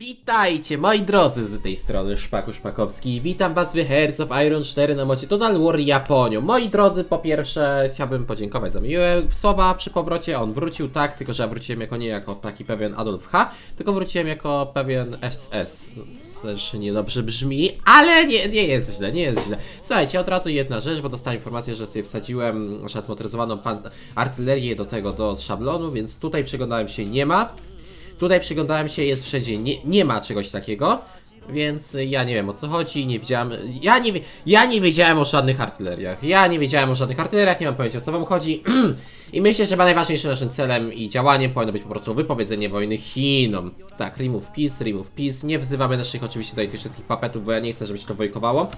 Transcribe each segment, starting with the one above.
Witajcie moi drodzy z tej strony Szpaku Szpakowski. Witam was w Hearts of Iron 4 na mocie Total War Japonią Moi drodzy, po pierwsze chciałbym podziękować za miłe słowa przy powrocie. On wrócił tak, tylko że ja wróciłem jako nie jako taki pewien Adolf H Tylko wróciłem jako pewien SS Też niedobrze brzmi, ale nie, nie jest źle, nie jest źle. Słuchajcie, od razu jedna rzecz, bo dostałem informację, że sobie wsadziłem naszą zmotoryzowaną pan- artylerię do tego, do szablonu Więc tutaj przyglądałem się, nie ma Tutaj przyglądałem się, jest wszędzie, nie, nie ma czegoś takiego, więc ja nie wiem o co chodzi, nie wiedziałem, ja nie, ja nie wiedziałem o żadnych artyleriach, ja nie wiedziałem o żadnych artyleriach, nie mam pojęcia o co wam chodzi i myślę, że najważniejszym naszym celem i działaniem powinno być po prostu wypowiedzenie wojny Chinom. Tak, remove peace, remove peace, nie wzywamy naszych oczywiście tutaj tych wszystkich papetów, bo ja nie chcę, żeby się to wojkowało.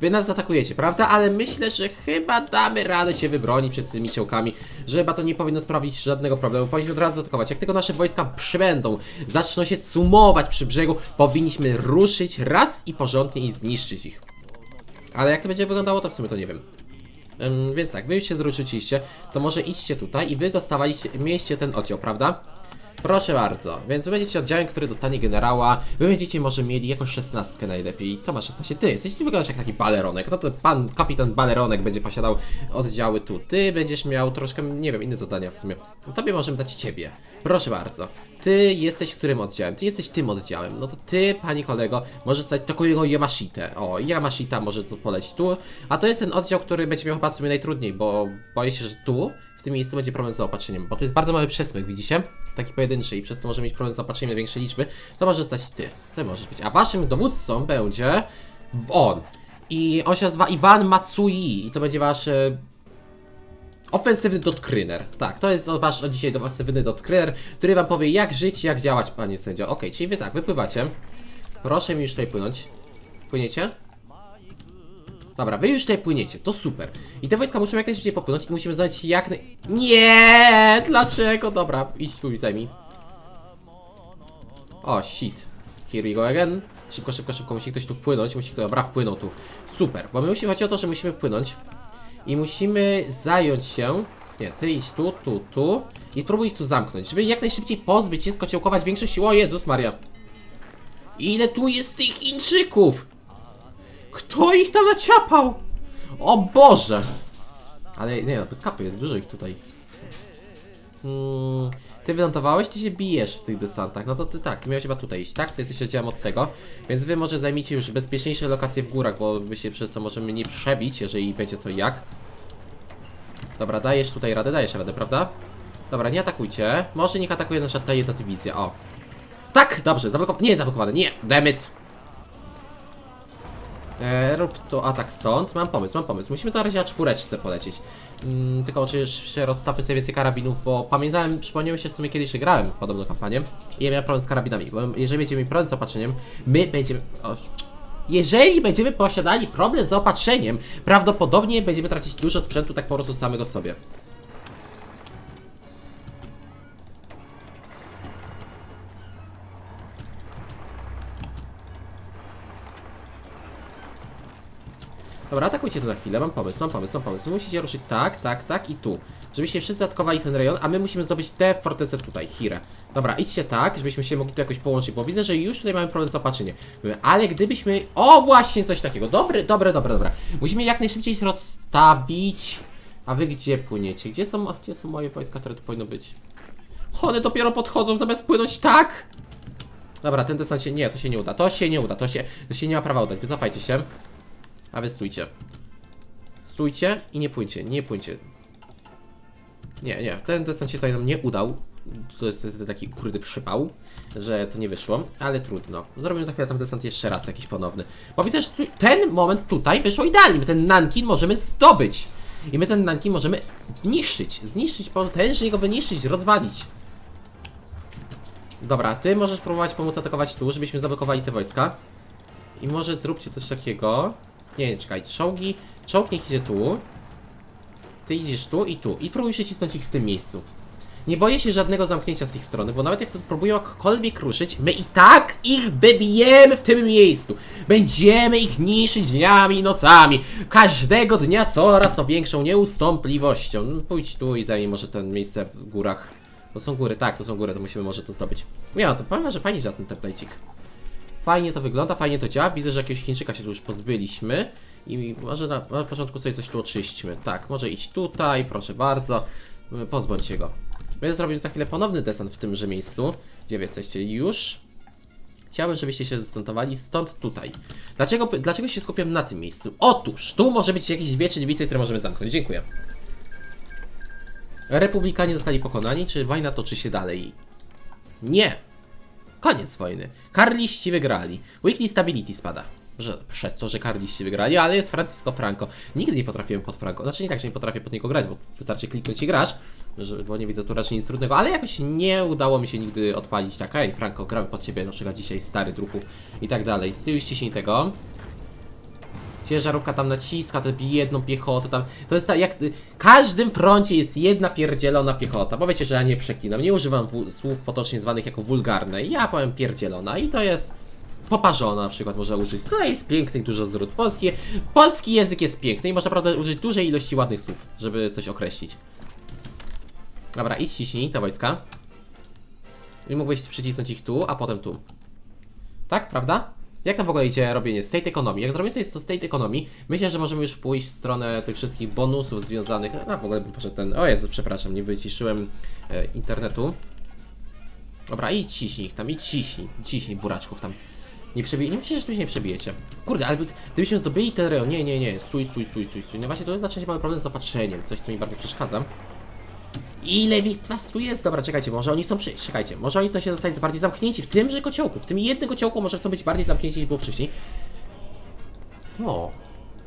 Wy nas zaatakujecie, prawda? Ale myślę, że chyba damy radę się wybronić przed tymi ciołkami, że chyba to nie powinno sprawić żadnego problemu. Powinniśmy od razu zaatakować. Jak tylko nasze wojska przybędą, zaczną się cumować przy brzegu, powinniśmy ruszyć raz i porządnie i zniszczyć ich. Ale jak to będzie wyglądało, to w sumie to nie wiem. Więc tak, wy już się zruszyliście, to może idźcie tutaj i wy dostawaliście, mieliście ten oddział, prawda? Proszę bardzo, więc wy będziecie oddziałem, który dostanie generała, wy będziecie może mieli jakąś szesnastkę najlepiej. To masz 16, ty jesteś, ty wyglądasz jak taki baleronek, no to pan kapitan baleronek będzie posiadał oddziały tu, ty będziesz miał troszkę, nie wiem, inne zadania w sumie. Tobie możemy dać ciebie, proszę bardzo. Ty jesteś którym oddziałem? Ty jesteś tym oddziałem. No to ty, pani kolego, możesz stać takiego Yamashite. O, Yamashita może tu polecić tu. A to jest ten oddział, który będzie miał chyba w sumie najtrudniej, bo boję się, że tu, w tym miejscu będzie problem z zaopatrzeniem. Bo to jest bardzo mały przesmyk, widzicie? Taki pojedynczy i przez to może mieć problem z zaopatrzeniem na większej liczby. To może stać ty. Ty możesz być. A waszym dowódcą będzie on. I on się nazywa Iwan Matsui. I to będzie wasz e, Ofensywny dotkryner. Tak, to jest wasz od dzisiaj ofensywny dotkryner, który wam powie jak żyć, jak działać, panie sędzio. Okej, czyli wy tak, wypływacie. Proszę mi już tutaj płynąć. Płyniecie? Dobra, wy już tutaj płyniecie, to super. I te wojska muszą jak najszybciej popłynąć i musimy się jak naj... Nie! Dlaczego? Dobra, idź tu i zajmij. O, shit. Here we go again. Szybko, szybko, szybko, musi ktoś tu wpłynąć, musi ktoś, dobra, wpłynął tu. Super, bo my musimy, chodzi o to, że musimy wpłynąć. I musimy zająć się. Nie, ty idź tu, tu, tu. I próbuj ich tu zamknąć, żeby jak najszybciej pozbyć się, skociołkować większość sił. O Jezus Maria. Ile tu jest tych Chińczyków? Kto ich tam naciapał? O Boże! Ale nie no, bez kapy jest dużo ich tutaj. Hmm, ty wylądowałeś, ty się bijesz w tych desantach. No to ty tak, ty miałeś chyba tutaj iść, tak? Ty jesteś oddziałem od tego. Więc wy może zajmijcie już bezpieczniejsze lokacje w górach, bo my się przez co możemy nie przebić, jeżeli będzie co jak. Dobra, dajesz tutaj radę, dajesz radę, prawda? Dobra, nie atakujcie. Może niech atakuje nasza ta jedna dywizja, o. Tak, dobrze, zablokowane. Nie, zablokowane, nie, dammit. E, rób to atak stąd. Mam pomysł, mam pomysł. Musimy to na razie na czwóreczce polecieć. Mm, tylko oczywiście rozstawmy sobie więcej karabinów, bo pamiętałem, przypomniałem się w sumie kiedyś, grałem podobną kampanię i ja miałem problem z karabinami, bo jeżeli będziemy mieli problem z zaopatrzeniem, my będziemy... O, jeżeli będziemy posiadali problem z zaopatrzeniem, prawdopodobnie będziemy tracić dużo sprzętu tak po prostu samego sobie. Dobra, atakujcie tu na chwilę, mam pomysł, mam pomysł, mam pomysł. Musicie ruszyć tak, tak, tak i tu. Żebyście wszyscy atakowali ten rejon, a my musimy zdobyć te fortece tutaj, Hire. Dobra, idźcie tak, żebyśmy się mogli tu jakoś połączyć, bo widzę, że już tutaj mamy problem z opatrzeniem. Ale gdybyśmy... O, właśnie coś takiego. Dobre, dobre, dobre, dobra. Musimy jak najszybciej się rozstawić. A wy gdzie płyniecie? Gdzie są, gdzie są moje wojska, które tu powinno być? One dopiero podchodzą, zamiast płynąć tak? Dobra, ten desant się... Nie, to się nie uda. To się nie uda, to się, to się nie ma prawa udać. Wycofajcie się. A wy stójcie. Stójcie i nie płyńcie, nie płyńcie. Nie, nie, ten desant się tutaj nam nie udał. To jest, jest taki kurde przypał, że to nie wyszło, ale trudno. Zrobimy za chwilę tam desant jeszcze raz jakiś ponowny. Bo widzę, że ten moment tutaj wyszło idealnie. My ten Nankin możemy zdobyć. I my ten Nankin możemy zniszczyć. Zniszczyć, potężnie go wyniszczyć, rozwalić. Dobra, ty możesz próbować pomóc atakować tu, żebyśmy zablokowali te wojska. I może zróbcie coś takiego. Nie, czekajcie. Czołgi. Czołg niech idzie tu. Ty idziesz tu i tu. I próbuj przycisnąć ich w tym miejscu. Nie boję się żadnego zamknięcia z ich strony, bo nawet jak to próbują jakkolwiek ruszyć, my i tak ich wybijemy w tym miejscu. Będziemy ich niszczyć dniami i nocami. Każdego dnia coraz o większą nieustępliwością. No, Pójdź tu i zajmij może ten miejsce w górach. To są góry, tak, to są góry, to musimy może to zdobyć. Nie, no to powiem, że fajnie działa ten templecik. Fajnie to wygląda, fajnie to działa. Widzę, że jakiegoś Chińczyka się tu już pozbyliśmy. I może na, na początku sobie coś tu oczyśćmy. Tak, może iść tutaj, proszę bardzo. Pozbądźcie go. Będę zrobił za chwilę ponowny desant w tymże miejscu. Gdzie wy jesteście? Już. Chciałbym, żebyście się zdesantowali stąd tutaj. Dlaczego, dlaczego się skupiam na tym miejscu? Otóż, tu może być jakieś dwie czy które możemy zamknąć. Dziękuję. Republikanie zostali pokonani, czy wojna toczy się dalej? Nie. Koniec wojny. Karliści wygrali. Weekly Stability spada. Że, przez to, że Karliści wygrali, ale jest Francisco Franco. Nigdy nie potrafiłem pod Franco. Znaczy nie tak, że nie potrafię pod niego grać, bo wystarczy kliknąć i grasz, że, bo nie widzę tu raczej nic trudnego, ale jakoś nie udało mi się nigdy odpalić tak, ej Franco, gramy pod ciebie, na przykład dzisiaj stary druku i tak dalej. Ty już ciśnij tego. Ciężarówka tam naciska tę jedną piechotę tam. To jest tak, jak w każdym froncie jest jedna pierdzielona piechota. Bo wiecie, że ja nie przeklinam, nie używam słów potocznie zwanych jako wulgarne. Ja powiem pierdzielona i to jest poparzona na przykład można użyć. To jest pięknych dużo zwrot. Polski, polski język jest piękny i można naprawdę użyć dużej ilości ładnych słów, żeby coś określić. Dobra, idź ciśnij te wojska. I mógłbyś przycisnąć ich tu, a potem tu. Tak, prawda? Jak tam w ogóle idzie robienie state economy? Jak zrobimy sobie state economy, myślę, że możemy już pójść w stronę tych wszystkich bonusów związanych. A w ogóle bym poszedł ten. O Jezu, przepraszam, nie wyciszyłem e, internetu. Dobra, i ciśnij ich tam, i ciśnij, ciśnij buraczków tam. Nie przebij, nie myślę, że tu się nie przebijecie. Kurde, ale gdy- gdybyśmy zdobyli ten rejon, nie, nie, nie, stój, stój, stój, stój. No właśnie, to jest zacząć mały problem z opatrzeniem, coś co mi bardzo przeszkadza. Ile ich tu jest? Dobra, czekajcie, może oni chcą przyjść, czekajcie, może oni chcą się zostać bardziej zamknięci w tymże kociołku, w tym jednym kociołku może chcą być bardziej zamknięci niż było wcześniej. O,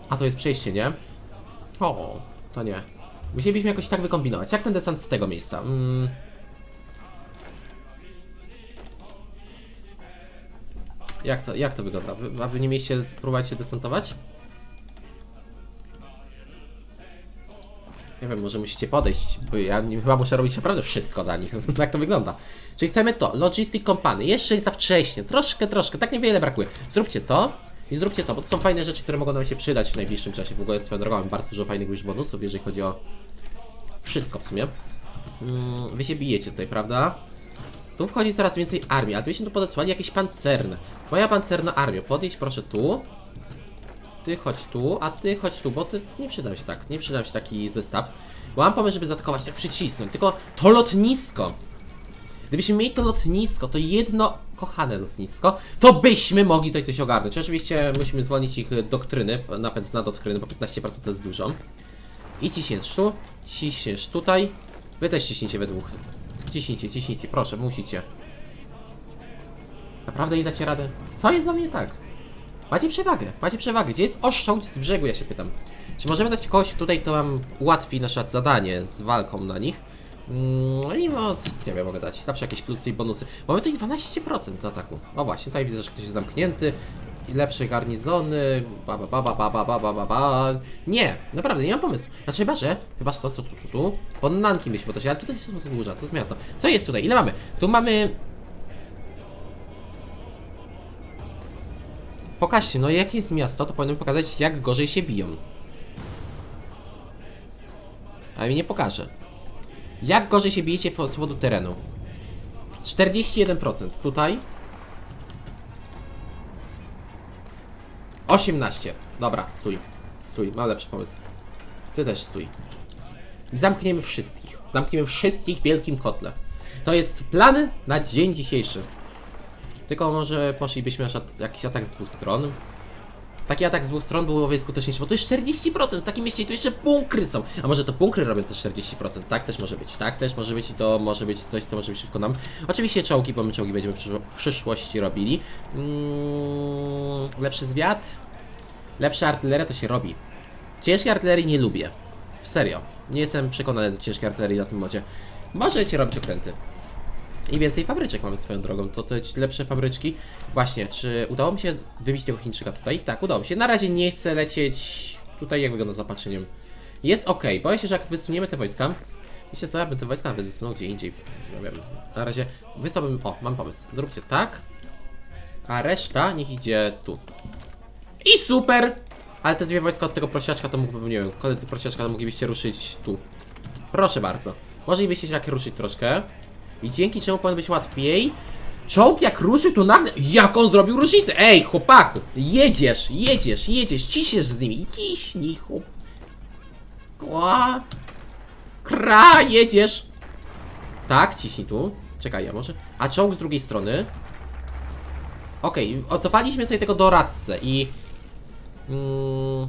a to jest przejście, nie? O, to nie. Musielibyśmy jakoś tak wykombinować. Jak ten desant z tego miejsca? Mm. Jak to, jak to wygląda? Wy, a wy nie mieliście próbować się desantować? Nie wiem, może musicie podejść, bo ja nie- chyba muszę robić naprawdę wszystko za nich. tak to wygląda. Czyli chcemy to, Logistic Company. Jeszcze jest za wcześnie, troszkę, troszkę, tak niewiele brakuje. Zróbcie to i zróbcie to, bo to są fajne rzeczy, które mogą nam się przydać w najbliższym czasie. W ogóle swoją drogą mam bardzo dużo fajnych już bonusów, jeżeli chodzi o wszystko w sumie. Mm, wy się bijecie tutaj, prawda? Tu wchodzi coraz więcej armii, a tu się tu podesłali jakieś pancerne. Moja pancerna armia, podjedź proszę tu. Ty chodź tu, a ty chodź tu, bo ty nie przydał się tak, nie przydał się taki zestaw. Bo mam pomysł, żeby zaatakować, tak przycisnąć, tylko to lotnisko. Gdybyśmy mieli to lotnisko, to jedno kochane lotnisko, to byśmy mogli tutaj coś ogarnąć. Oczywiście musimy zwolnić ich doktryny, napęd na doktryny, bo 15% to jest dużo. I ciśniesz tu, ciśniesz tutaj. Wy też ciśnijcie we dwóch. Ciśnijcie, ciśnijcie, proszę, musicie. Naprawdę nie dacie radę? Co jest za mnie tak? Macie przewagę, macie przewagę. Gdzie jest oszczędź z brzegu, ja się pytam. Czy możemy dać kogoś tutaj, to nam ułatwi na przykład zadanie z walką na nich? No i no, nie wiem, mogę dać. Zawsze jakieś plusy i bonusy. Mamy tutaj 12% do ataku. O właśnie, tutaj widzę, że ktoś jest zamknięty. I lepsze garnizony. Ba ba ba ba ba ba ba ba ba ba. Nie, naprawdę, nie mam pomysłu. Znaczy chyba, że. Chyba to, co tu, tu, tu. Ponnanki myślę, bo to się. Ale tutaj jest wzgórza, to jest miasto. Co jest tutaj? Ile mamy? Tu mamy Pokażcie, no jakie jest miasto, to powinien pokazać jak gorzej się biją. Ale mi nie pokaże. Jak gorzej się bijecie po- powodu terenu? 41% tutaj. 18. Dobra, stój. Stój, mam lepszy pomysł. Ty też stój. Zamkniemy wszystkich. Zamkniemy wszystkich w wielkim kotle. To jest plan na dzień dzisiejszy. Tylko może poszlibyśmy przykład jakiś atak z dwóch stron. Taki atak z dwóch stron byłoby skuteczniejszy, bo to jest 40%, w takim mieście tu jeszcze bunkry są. A może to bunkry robią też 40%, tak też może być, tak też może być i to może być coś, co może być przeciwko nam. Oczywiście czołgi, bo my czołgi będziemy w przyszłości robili. Mm, lepszy zwiat, lepsza artyleria to się robi. Ciężkiej artylerii nie lubię. Serio, nie jestem przekonany do ciężkiej artylerii na tym modzie. Możecie robić okręty. I więcej fabryczek mamy swoją drogą, to te lepsze fabryczki. Właśnie, czy udało mi się wybić tego Chińczyka tutaj? Tak, udało mi się. Na razie nie chcę lecieć tutaj, jak wygląda z zaopatrzeniem. Jest ok, boję się, że jak wysuniemy te wojska, wiecie co, ja bym te wojska nawet wysunął gdzie indziej. Na razie wysłałbym, o, mam pomysł. Zróbcie tak, a reszta niech idzie tu. I super! Ale te dwie wojska od tego prosiaczka to mógłbym, nie wiem, koledzy prosiaczka to moglibyście ruszyć tu. Proszę bardzo. Moglibyście się tak ruszyć troszkę. I dzięki czemu powinno być łatwiej. Czołg jak ruszy, to nagle... Jak on zrobił różnicę? Ej, chłopaku! Jedziesz, jedziesz, jedziesz, ciśniesz z nimi. Ciśnij, chłop... Kła... Kra, jedziesz! Tak, ciśnij tu. Czekaj, ja może... A czołg z drugiej strony? Okej, ocofaliśmy sobie tego doradcę i... Mm,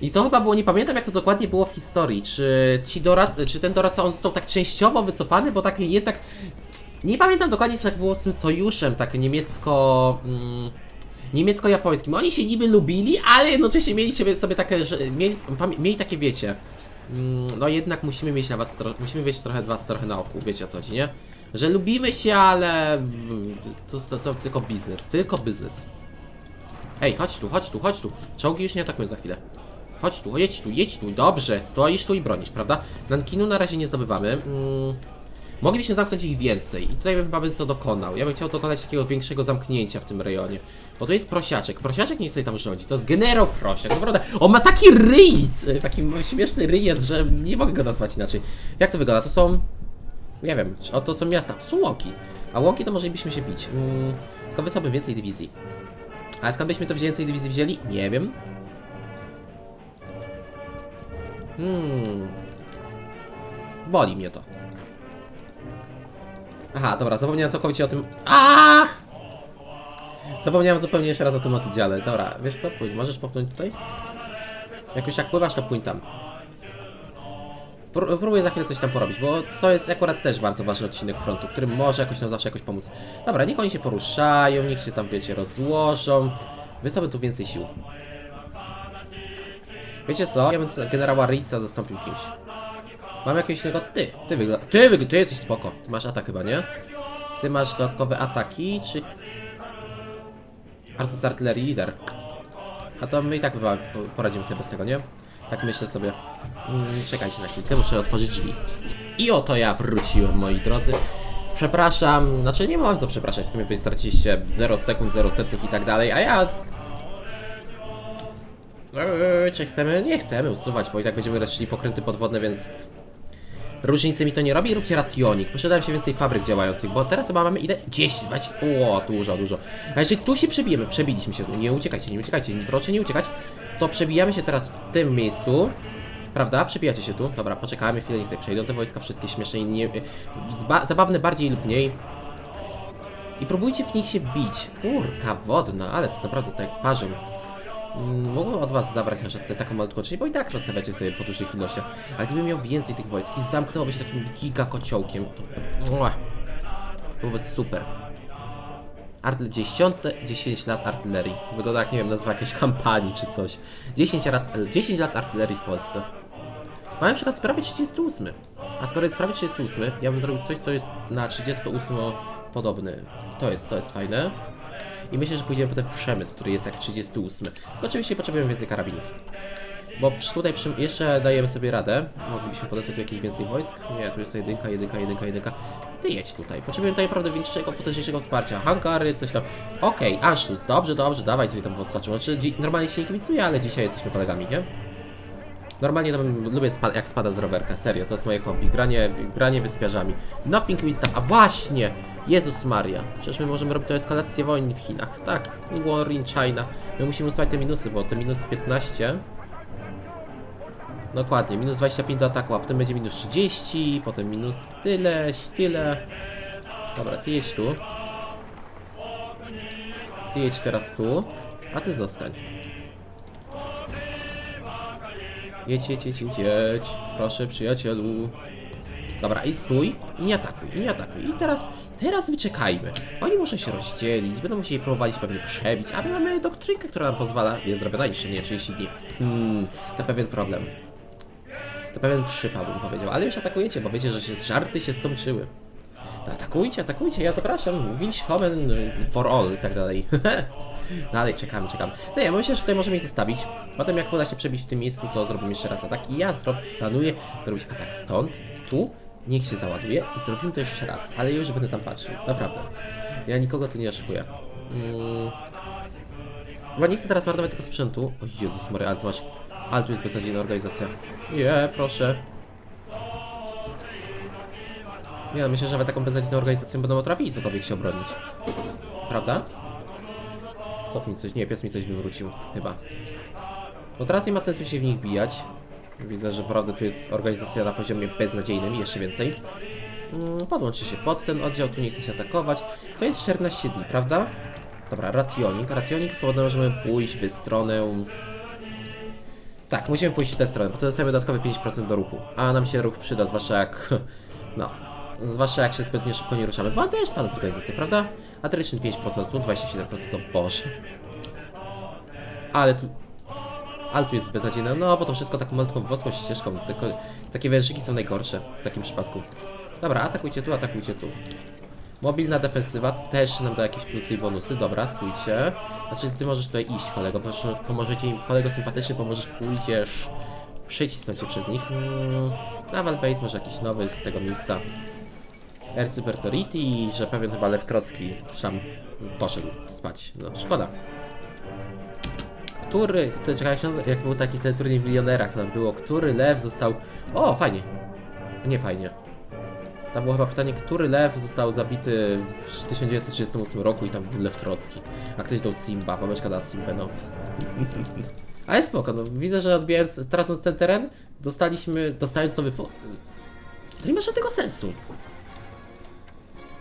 I to chyba było, nie pamiętam jak to dokładnie było w historii, czy ci czy ten doradca on został tak częściowo wycofany, bo tak jednak... Nie pamiętam dokładnie, czy tak było z tym sojuszem, tak niemiecko... Mm, niemiecko-japońskim. Oni się niby lubili, ale jednocześnie mieli sobie, sobie takie, że, mieli, mieli takie, wiecie... Mm, no jednak musimy mieć na was, musimy mieć trochę was trochę na oku, wiecie o co nie? Że lubimy się, ale to, to, to tylko biznes, tylko biznes. Ej, chodź tu, chodź tu, chodź tu. Czołgi już nie atakują za chwilę. Chodź tu, jedź tu, jedź tu, dobrze, stoisz tu i bronisz, prawda? Nankinu na razie nie zdobywamy. Mm, moglibyśmy zamknąć ich więcej i tutaj bym bym to dokonał. Ja bym chciał dokonać takiego większego zamknięcia w tym rejonie. Bo to jest prosiaczek. Prosiaczek nie sobie tam rządzi. To jest generał prosiak. Naprawdę. On ma taki ryj! Taki śmieszny ryj jest, że nie mogę go nazwać inaczej. Jak to wygląda? To są... Nie wiem, o to są miasta. To są łąki. A łąki to moglibyśmy się bić. Mm, tylko wysłałbym więcej dywizji. A skąd byśmy to więcej dywizji wzięli? Nie wiem. Hmm. Boli mnie to. Aha, dobra, zapomniałem całkowicie o tym. Ach! Zapomniałem zupełnie jeszcze raz o tym oddziale. Dobra, wiesz co? Płyń, możesz popchnąć tutaj? Jak już jak pływasz, to płyń tam. Pró- Próbuję za chwilę coś tam porobić, bo to jest akurat też bardzo ważny odcinek frontu, który może jakoś nam zawsze jakoś pomóc. Dobra, niech oni się poruszają, niech się tam, wiecie, rozłożą. Wysłałbym tu więcej sił. Wiecie co? Ja bym generała Ritza zastąpił kimś. Mam jakiegoś innego... Ty, ty wygląda... Ty, wyg... ty jesteś spoko. Ty masz atak chyba, nie? Ty masz dodatkowe ataki, czy... Artus artylerii lider. A to my i tak chyba po- poradzimy sobie bez tego, nie? Tak myślę sobie. Mm, czekajcie na chwilkę, muszę otworzyć drzwi. I oto ja wróciłem, moi drodzy. Przepraszam, znaczy nie mam co przepraszać, w sumie wy straciliście 0 sekund, 0 setnych i tak dalej, a ja... Eee, czy chcemy? Nie chcemy usuwać, bo i tak będziemy szli w okręty podwodne, więc... Różnicy mi to nie robi, róbcie rationik. Posiadałem się więcej fabryk działających, bo teraz chyba mamy ile? 10, 20. O, dużo, dużo. A jeżeli tu się przebijemy, przebiliśmy się nie uciekajcie, nie uciekajcie, proszę nie uciekać, to przebijamy się teraz w tym miejscu. Prawda? Przebijacie się tu. Dobra, poczekamy chwilę, niech przejdą te wojska wszystkie śmieszne i nie... Zba zabawne bardziej lub mniej. I próbujcie w nich się bić. Kurka wodna, ale to naprawdę tak parzą. Mm, Mogłem od was zabrać na przykład taką malutką część, bo i tak rozstawiacie sobie po dużych ilościach. Ale gdybym miał więcej tych wojsk i zamknęłoby się takim giga kociołkiem, to... Byłoby super. Artyl 10, 10 lat artylerii. To wygląda jak, nie wiem, nazwa jakiejś kampanii czy coś. 10 lat, 10 lat artylerii w Polsce. Mamy przykład prawie 38. A skoro jest prawie 38, ja bym zrobił coś, co jest na 38 podobny. To jest, to jest fajne. I myślę, że pójdziemy potem w przemysł, który jest jak 38. Tylko oczywiście potrzebujemy więcej karabinów. Bo tutaj jeszcze dajemy sobie radę. Moglibyśmy podesłać jakieś więcej wojsk. Nie, tu jest jedynka, jedynka, jedynka, jedynka. Ty jedź tutaj. Potrzebujemy tutaj naprawdę większego, potężniejszego wsparcia. Hangary, coś tam. Okej, Anschluss, dobrze, dobrze, dawaj sobie tam wossaczą. Znaczy, normalnie się nie kibicuję, ale dzisiaj jesteśmy kolegami, nie? Normalnie to lubię spa jak spada z rowerka, serio, to jest moje hobby, granie, granie wyspiarzami. Nothing with A właśnie! Jezus Maria, przecież my możemy robić to eskalację wojny w Chinach, tak, war in China. My musimy usuwać te minusy, bo te minus 15... Dokładnie, minus 25 do ataku, a potem będzie minus 30, potem minus tyle, tyle. Dobra, ty jedź tu. Ty jedź teraz tu, a ty zostań. Jedź, jedź, jedź, jedź, jedź. Proszę, przyjacielu. Dobra, i stój, i nie atakuj, i nie atakuj. I teraz, teraz wyczekajmy. Oni muszą się rozdzielić, będą musieli próbować pewnie przebić, a my mamy doktrynkę, która nam pozwala, jest zrobiona jeszcze nie 30 dni. Hmm, to pewien problem. To pewien przypał, bym powiedział, ale już atakujecie, bo wiecie, że się żarty się skończyły. Atakujcie, atakujcie, ja zapraszam, Wilhelm for all i tak dalej. dalej, czekamy, czekamy. No ja myślę, że tutaj możemy ich zostawić. Potem jak uda się przebić w tym miejscu, to zrobimy jeszcze raz atak. I ja zrob, planuję zrobić atak stąd, tu, niech się załaduje i zrobimy to jeszcze raz. Ale już będę tam patrzył, naprawdę. Ja nikogo tu nie oszukuję. Mm. Nie chcę teraz marnować tego sprzętu. O Jezus Maria, ale tu masz... Ale tu jest beznadziejna organizacja. Nie, proszę. Nie no, myślę, że nawet taką beznadziejną organizacją będą potrafili cokolwiek się obronić. Prawda? Kot mi coś, nie, pies mi coś wywrócił, chyba. No teraz nie ma sensu się w nich bijać. Widzę, że naprawdę tu jest organizacja na poziomie beznadziejnym i jeszcze więcej. Mm, Podłączy się pod ten oddział, tu nie chce się atakować. To jest 14 dni, prawda? Dobra, rationing. Rationing powoduje, że możemy pójść w stronę... Tak, musimy pójść w tę stronę, bo to dostajemy dodatkowe 5% do ruchu. A nam się ruch przyda, zwłaszcza jak... No, zwłaszcza jak się zbytnio szybko nie ruszamy. Bo też spada z organizacji, prawda? Attrition 5%, tu 27%, to boże. Ale tu... Ale tu jest beznadziejne, no bo to wszystko taką malutką włoską ścieżką, tylko takie wężyki są najgorsze w takim przypadku. Dobra, atakujcie tu, atakujcie tu. Mobilna defensywa to też nam da jakieś plusy i bonusy. Dobra, stójcie. Znaczy, ty możesz tutaj iść, kolego. Proszę, pomożecie im, kolego sympatyczny, pomożesz, pójdziesz. Przycisnąć się przez nich. Mm, Naval Base może jakiś nowy z tego miejsca. Air Supertority i że pewien chyba Lew Trocki tam poszedł spać. No, szkoda. Który, to czekaj, jak był taki ten turniej w milionerach, tam było, który lew został... O, fajnie. Nie fajnie. Tam było chyba pytanie, który lew został zabity w 1938 roku i tam był lew Trocki. A ktoś dał Simba, babeczka dała Simbę, no. Ale spoko, no widzę, że odbijając, tracąc ten teren, dostaliśmy, dostając fo... To nie ma żadnego sensu.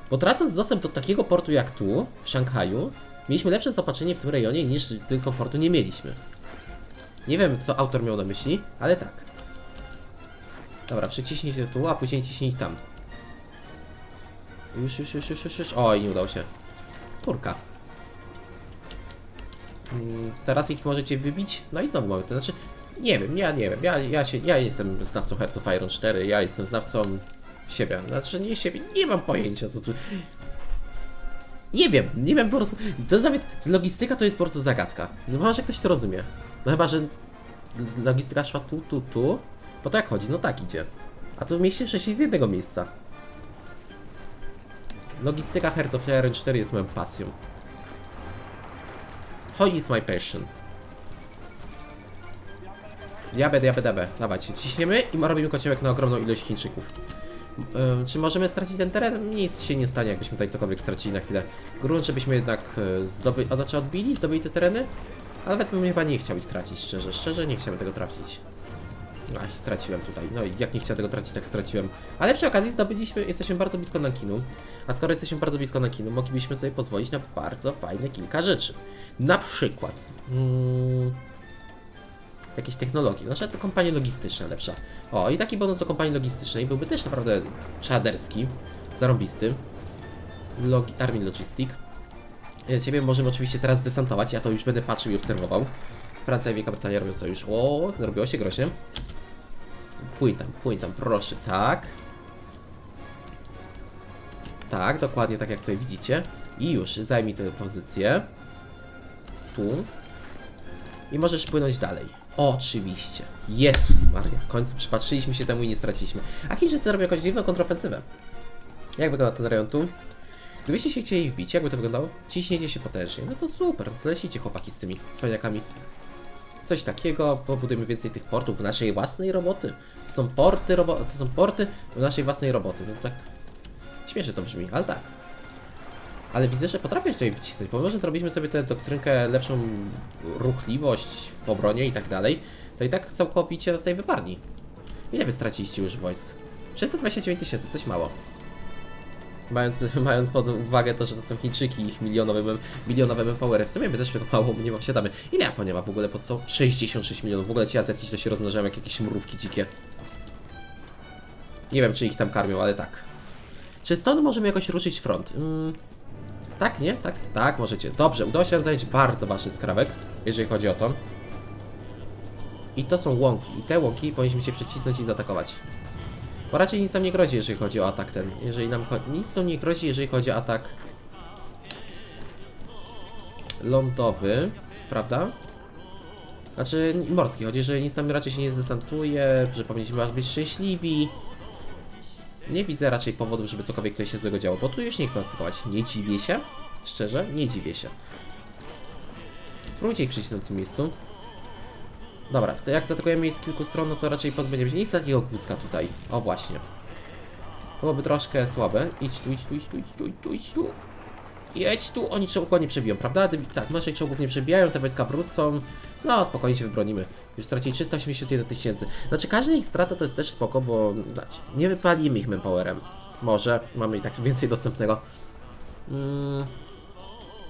Bo tracąc dostęp do takiego portu jak tu, w Szanghaju, mieliśmy lepsze zaopatrzenie w tym rejonie niż tylko portu nie mieliśmy. Nie wiem, co autor miał na myśli, ale tak. Dobra, przyciśnij się tu, a później ciśnij tam. Już, już, już, już, już, już. Oj, nie udało się. Kurka. Mm, Teraz ich możecie wybić. No i znowu mamy to. Znaczy, nie wiem, ja nie wiem. Ja, ja, się, ja jestem znawcą Hearts of Iron 4, ja jestem znawcą siebie. Znaczy, nie siebie, nie mam pojęcia, co tu. Nie wiem, nie wiem po prostu. To nawet. Logistyka to jest po prostu zagadka. No może ktoś to rozumie. No chyba, że logistyka szła tu, tu, tu. To jak chodzi? No tak idzie. A tu mieści wcześniej z jednego miejsca. Logistyka Hearts of Iron 4 jest moją pasją. Hoi is my passion. Diabę, diabę, diabę. Dawajcie, ciśniemy i robimy kociołek na ogromną ilość Chińczyków. Czy możemy stracić ten teren? Nic się nie stanie, jakbyśmy tutaj cokolwiek stracili na chwilę. Grunt, żebyśmy jednak e, zdobyli, znaczy odbili, zdobyli te tereny? A nawet bym chyba nie chciał ich tracić, szczerze. Szczerze nie chciałbym tego tracić. Aj, straciłem tutaj. No i jak nie chciałem tego tracić, tak straciłem. Ale przy okazji zdobyliśmy, jesteśmy bardzo blisko Nankinu. A skoro jesteśmy bardzo blisko Nankinu, moglibyśmy sobie pozwolić na bardzo fajne kilka rzeczy. Na przykład... Mm, jakieś technologie, na przykład to kompanie logistyczne lepsza. O, i taki bonus do kompanii logistycznej byłby też naprawdę czaderski, zarąbisty. Logi Army Logistic. E, Ciebie możemy oczywiście teraz desantować, ja to już będę patrzył i obserwował. Francja i Wielka Brytania robią sojusz. O, zrobiło się groźnie. Płyń tam, płyń tam, proszę, tak. Tak, dokładnie tak jak tutaj widzicie. I już, zajmij tę pozycję. Tu. I możesz płynąć dalej. Oczywiście. Jezus Maria. W końcu przypatrzyliśmy się temu i nie straciliśmy. A Chińczycy robią jakąś dziwną kontrofensywę. Jak wygląda ten rejon tu? Gdybyście się chcieli wbić, jakby to wyglądało? Ciśniecie się potężnie. No to super, to lecicie chłopaki z tymi cwaniakami. Coś takiego, pobudujemy więcej tych portów w naszej własnej roboty. To są porty, robo to są porty w naszej własnej roboty. No tak śmiesznie to brzmi, ale tak. Ale widzę, że potrafię tutaj wycisnąć, bo może zrobiliśmy sobie tę doktrynkę lepszą ruchliwość w obronie i tak dalej, to i tak całkowicie zostaje wyparni. Ile wy straciliście już wojsk? 629 tysięcy, coś mało. Mając, mając pod uwagę to, że to są Chińczyki ich milionowe, milionowe manpowery, w sumie my też mało nie posiadamy. Ile Japonia ma w ogóle pod co? 66 milionów. W ogóle ci Azjatyci to się rozmnażają jak jakieś mrówki dzikie. Nie wiem, czy ich tam karmią, ale tak. Czy stąd możemy jakoś ruszyć front? Mm, tak, nie? Tak, tak, możecie. Dobrze, udało się zająć bardzo ważny skrawek, jeżeli chodzi o to. I to są łąki. I te łąki powinniśmy się przycisnąć i zaatakować. Bo raczej nic nam nie grozi, jeżeli chodzi o atak ten. Jeżeli nam. Nic nam nie grozi, jeżeli chodzi o atak lądowy, prawda? Znaczy morski. Chodzi, że nic nam raczej się nie zdesantuje, że powinniśmy być szczęśliwi. Nie widzę raczej powodów, żeby cokolwiek tutaj się złego działo, bo tu już nie chcę atakować. Nie dziwię się. Szczerze, nie dziwię się. Próbujcie ich przycisnąć w tym miejscu. Dobra, jak zaatakujemy ich z kilku stron, no to raczej pozbędziemy się. Nie takiego kuska tutaj. O właśnie. To byłoby troszkę słabe. Idź tu, idź tu, idź tu, idź tu, idź tu, idź tu. Jedź tu, oni czołgów nie przebiją, prawda? Tak, naszych czołgów nie przebijają, te wojska wrócą. No, spokojnie się wybronimy. Już stracili 381 tysięcy. Znaczy, każda ich strata to jest też spoko, bo znaczy, nie wypalimy ich manpowerem. Może, mamy i tak więcej dostępnego. Mm.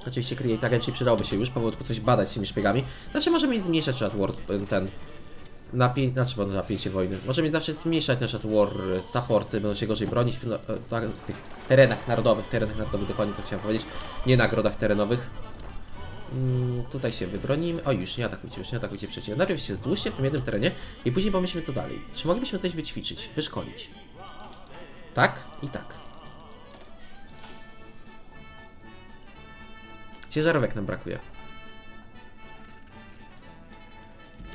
Oczywiście Create Agency przydałoby się już powolutku coś badać z tymi szpiegami. Zawsze możemy ich zmniejszać na war, ten napięcie, znaczy bo napięcie wojny. Możemy zawsze zmniejszać nasze war supporty, będą się gorzej bronić w no, e, na tych terenach narodowych, terenach narodowych dokładnie co chciałem powiedzieć, nie nagrodach terenowych. Mm, tutaj się wybronimy. O już, nie atakujcie, już nie atakujcie przeciwnika. Najpierw się złóżcie w tym jednym terenie i później pomyślmy co dalej. Czy moglibyśmy coś wyćwiczyć, wyszkolić? Tak i tak. Ciężarówek nam brakuje.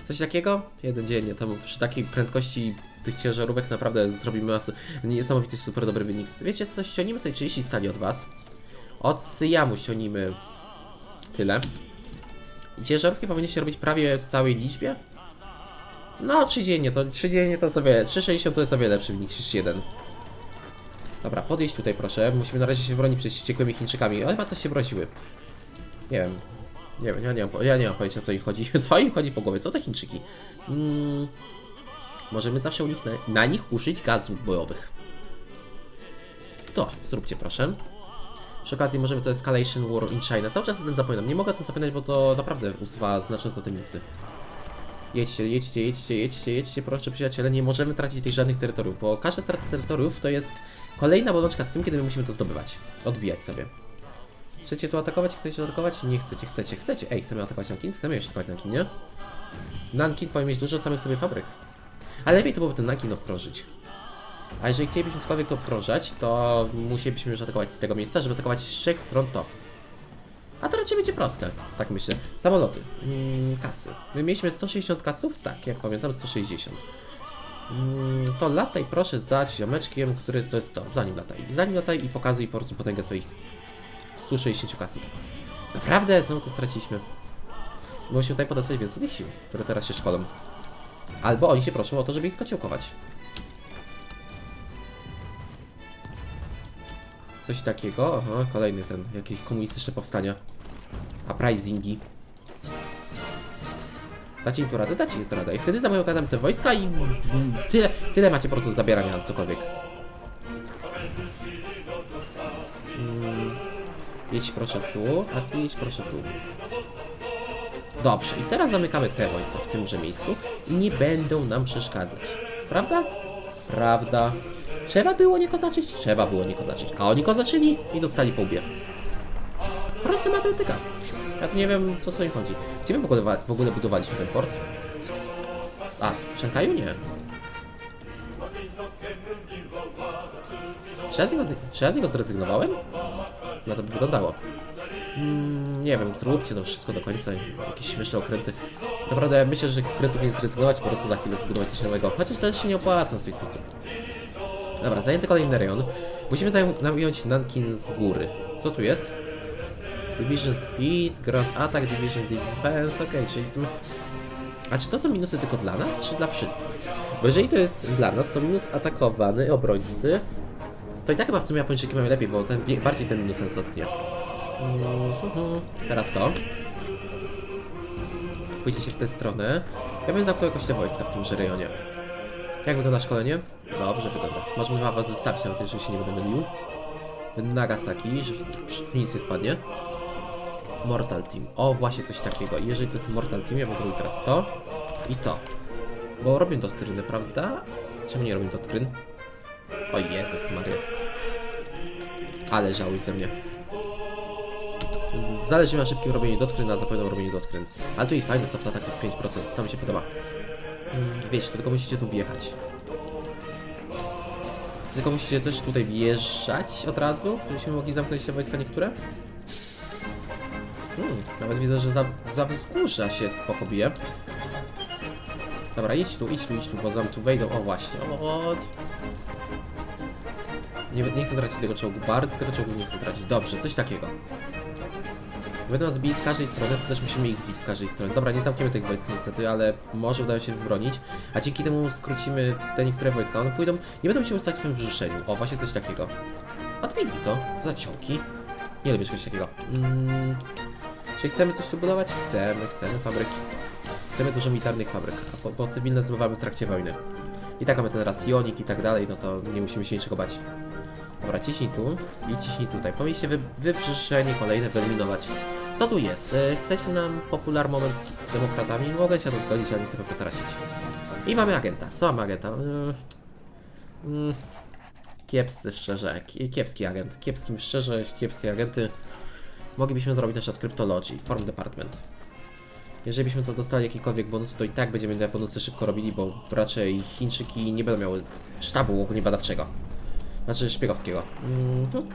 Coś takiego? Jeden dziennie, to przy takiej prędkości tych ciężarówek naprawdę zrobimy masę, niesamowity, super dobry wynik. Wiecie co, ściągnijmy sobie 30 sali od was. Od Syjamu ściągnijmy tyle. Ciężarówki powinny się robić prawie w całej liczbie? No, 3 dziennie, to 3 dziennie to sobie, 3,60 to jest o wiele lepszy wynik niż 1. Dobra, podejść tutaj proszę, musimy na razie się bronić przed wściekłymi Chińczykami, ale chyba coś się mroziły. Nie wiem, nie wiem, ja nie mam, ja nie mam pojęcia co im chodzi, co im chodzi po głowie, co te Chińczyki? Mm, możemy zawsze u nich na, na nich użyć gazów bojowych. To, zróbcie proszę. Przy okazji możemy to Escalation War in China. Cały czas tym zapominam. Nie mogę o tym zapominać, bo to naprawdę usuwa znacząco te minusy. Jedźcie, jedźcie, jedźcie, jedźcie, jedźcie, proszę przyjaciele. Nie możemy tracić tych żadnych terytoriów, bo każda strata terytoriów to jest kolejna bolączka z tym, kiedy my musimy to zdobywać. Odbijać sobie. Chcecie tu atakować? Chcecie atakować? Nie chcecie, chcecie, chcecie. Ej, chcemy atakować Nankin? Chcemy jeszcze atakować Nankin, nie? Nankin powinien mieć dużo samych sobie fabryk. Ale lepiej to byłoby ten Nankin obkrążyć. A jeżeli chcielibyśmy cokolwiek to obkrążać, to musielibyśmy już atakować z tego miejsca, żeby atakować z trzech stron to. A to raczej będzie proste, tak myślę. Samoloty, mm, kasy. My mieliśmy 160 kasów? Tak, jak pamiętam 160. Mm, to lataj proszę za ziomeczkiem, który to jest to. Za nim lataj. I za nim lataj i pokazuj po prostu potęgę swoich 160 kasów. Naprawdę? Znowu to straciliśmy. Musimy tutaj podać więcej tych sił, które teraz się szkolą. Albo oni się proszą o to, żeby ich skociołkować. Coś takiego. Aha, kolejny ten, jakieś komunistyczne powstania. Uprisingi. Dacie im tu radę? Dacie im tu radę. I wtedy zamykam te wojska i tyle, tyle macie po prostu do zabierania cokolwiek. Jedź proszę tu, a ty jedź proszę tu. Dobrze, i teraz zamykamy te wojska w tymże miejscu i nie będą nam przeszkadzać. Prawda? Prawda. Trzeba było nie kozaczyć? Trzeba było nie kozaczyć. A oni kozaczyli i dostali po łbie. Prosta matematyka. Ja tu nie wiem, co co im chodzi. Gdzie my w ogóle, w ogóle budowaliśmy ten port? A, w Szanghaju? Nie. Czy ja, z niego, czy ja z niego zrezygnowałem? No to by wyglądało. Mm, nie wiem, zróbcie to wszystko do końca. Jakieś śmieszne okręty. Naprawdę myślę, że okrętów nie zrezygnować, po prostu za chwilę zbudować coś nowego. Chociaż to się nie opłaca na swój sposób. Dobra, zajęty kolejny rejon. Musimy zająć Nankin z góry. Co tu jest? Division Speed, Ground Attack, Division Defense, okej, czyli w sumie... A czy to są minusy tylko dla nas, czy dla wszystkich? Bo jeżeli to jest dla nas, to minus atakowany obrońcy, to i tak chyba w sumie Japończyki mają lepiej, bo ten, bardziej ten minus nas dotknie. Teraz to. Pójdzie się w tę stronę. Ja bym jakoś te wojska w tymże rejonie. Jak wygląda szkolenie? Dobrze wygląda. Możemy chyba was wystawić nawet, jeżeli się nie będę mylił. Nagasaki, że nic nie spadnie. Mortal Team. O, właśnie coś takiego. Jeżeli to jest Mortal Team, ja bym zrobił teraz to i to. Bo robię doktryny, prawda? Czemu nie robię doktryn? O Jezus Maria. Ale żałuj ze mnie. Zależy mi na szybkim robieniu doktryn, a zapewne robieniu doktryn. Ale tu jest fajny soft attack plus 5%, to mi się podoba. Wiecie, tylko musicie tu wjechać. Tylko musicie też tutaj wjeżdżać od razu, żebyśmy mogli zamknąć te wojska niektóre. Hmm, nawet widzę, że za, za wzgórza się spoko. Dobra, idź tu, idź tu, idź tu, bo zam tu wejdą. O właśnie, o chodź. Nie, nie chcę tracić tego czołgu, bardzo tego czołgu nie chcę tracić. Dobrze, coś takiego. Będą nas bili z każdej strony, to też musimy ich bić z każdej strony. Dobra, nie zamkniemy tych wojsk niestety, ale może udało się wybronić. A dzięki temu skrócimy te niektóre wojska. One pójdą, nie będą się ustać w tym wyrzeszeniu. O, właśnie coś takiego. Odbili to. Co za ciołki. Nie lubię czegoś takiego. Mm. Czy chcemy coś tu budować? Chcemy, chcemy fabryki. Chcemy dużo militarnych fabryk, a po, po cywilne zbywamy w trakcie wojny. I tak mamy ten rationik i tak dalej, no to nie musimy się niczego bać. Dobra, ciśnij tu i ciśnij tutaj. Powinniście wy, wybrzyszenie kolejne wyeliminować. Co tu jest? E, Chcecie nam popular moment z demokratami? Mogę się na to zgodzić, ale nie chcę pewnie tracić. I mamy agenta. Co mamy agenta? Mm, mm, kiepscy szczerze. Ki- Kiepski agent. Kiepskim szczerze, kiepskie agenty. Moglibyśmy zrobić też od Cryptology, Form Department. Jeżeli byśmy to dostali jakiekolwiek bonusy, to i tak będziemy te bonusy szybko robili, bo raczej Chińczyki nie będą miały sztabu ogólnie badawczego. Znaczy szpiegowskiego. Mhm.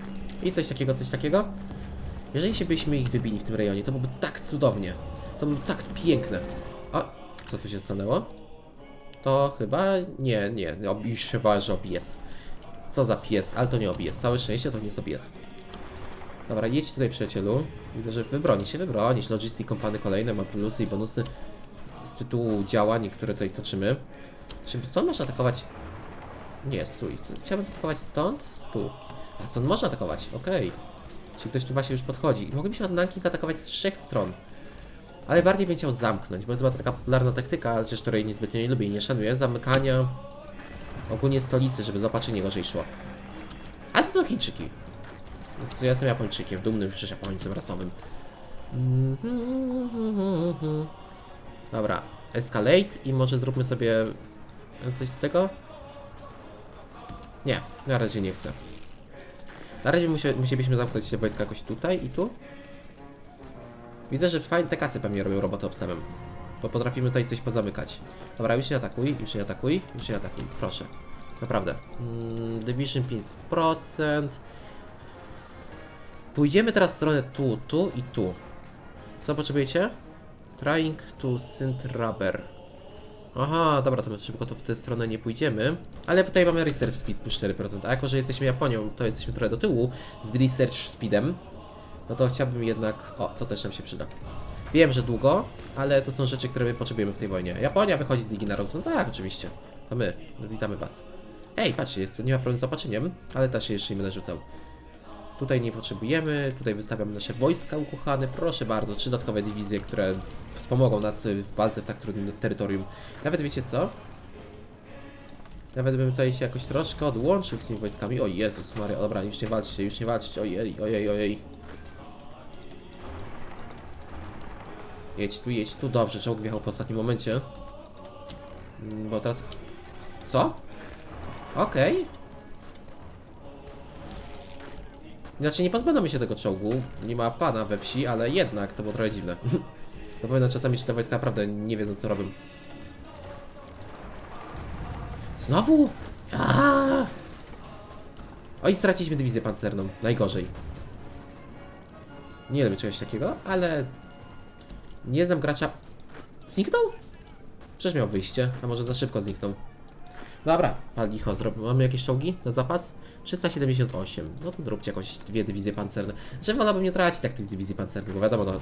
I coś takiego, coś takiego. Jeżeli się byśmy ich wybili w tym rejonie, to byłoby tak cudownie. To byłoby tak piękne. A, co tu się stanęło? To chyba... Nie, nie, ob- już chyba, że OBS. Co za pies, ale to nie OBS. Całe szczęście to nie jest OBS. Dobra, jedź tutaj przyjacielu. Widzę, że wybroni się, wybronisz. Logistic Company kolejne ma plusy i bonusy z tytułu działań, które tutaj toczymy. Czy stąd można atakować? Nie, stój. Chciałbym zaatakować stąd? Tu. A stąd można atakować, okej. Czyli ktoś tu właśnie już podchodzi. I moglibyśmy od Nanking atakować z trzech stron. Ale bardziej bym chciał zamknąć, bo jest chyba taka popularna taktyka, też której niezbytnio nie lubię i nie szanuję. Zamykania ogólnie stolicy, żeby zobaczenie gorzej szło. A to są Chińczyki. Więc ja jestem Japończykiem, dumnym przecież Japońcem rasowym. Dobra, escalate i może zróbmy sobie coś z tego? Nie, na razie nie chcę. Na razie musielibyśmy zamknąć te wojska jakoś tutaj i tu. Widzę, że fajne te kasy pewnie robią robotę obstawem. Bo potrafimy tutaj coś pozamykać. Dobra, już nie atakuj, już nie atakuj, już nie atakuj, proszę. Naprawdę. Mm, Division 5%. Pójdziemy teraz w stronę tu, tu i tu. Co potrzebujecie? Trying to send rubber. Aha, dobra, to my szybko to w tę stronę nie pójdziemy. Ale tutaj mamy research speed plus 4%. A jako, że jesteśmy Japonią, to jesteśmy trochę do tyłu z research speedem. No to chciałbym jednak... O, to też nam się przyda. Wiem, że długo, ale to są rzeczy, które my potrzebujemy w tej wojnie. Japonia wychodzi z Ligi Narodów. No tak, oczywiście. To my. No, witamy was. Ej, patrzcie, jest, nie ma problemu z zapaczeniem, ale też się jeszcze nie będę rzucał. Tutaj nie potrzebujemy, tutaj wystawiamy nasze wojska ukochane, proszę bardzo, trzy dodatkowe dywizje, które wspomogą nas w walce w tak trudnym terytorium. Nawet wiecie co? Nawet bym tutaj się jakoś troszkę odłączył z tymi wojskami. O Jezus Maria, dobra, już nie walczcie, już nie walczcie, ojej, ojej, ojej. Jedź tu, jedź tu, dobrze, czołg wjechał w ostatnim momencie. Mm, Bo teraz... Co? Okej. Znaczy nie pozbędziemy się tego czołgu, nie ma pana we wsi, ale jednak to było trochę dziwne. to powiem czasami, że te wojska naprawdę nie wiedzą co robią. Znowu? Aaaa! Oj, straciliśmy dywizję pancerną. Najgorzej. Nie lubię czegoś takiego, ale... Nie znam gracza... Zniknął? Przecież miał wyjście, a może za szybko zniknął. Dobra, pan licho, zrobimy. Mamy jakieś czołgi na zapas? 378. No to zróbcie jakąś dwie dywizje pancerne. Że wolałbym nie tracić tak tych dywizji pancernych, bo wiadomo, no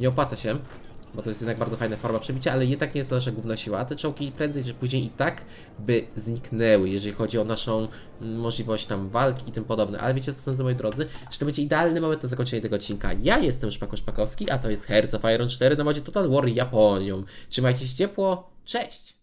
nie opłaca się, bo to jest jednak bardzo fajna forma przebicia, ale jednak nie jest to nasza główna siła. Te czołgi prędzej czy później i tak by zniknęły, jeżeli chodzi o naszą mm, możliwość tam walki i tym podobne. Ale wiecie co sądzę, moi drodzy? Że to będzie idealny moment na zakończenie tego odcinka. Ja jestem Szpako Szpakowski, a to jest Hearts of Iron 4 na modzie Total War Japonią. Trzymajcie się ciepło, cześć!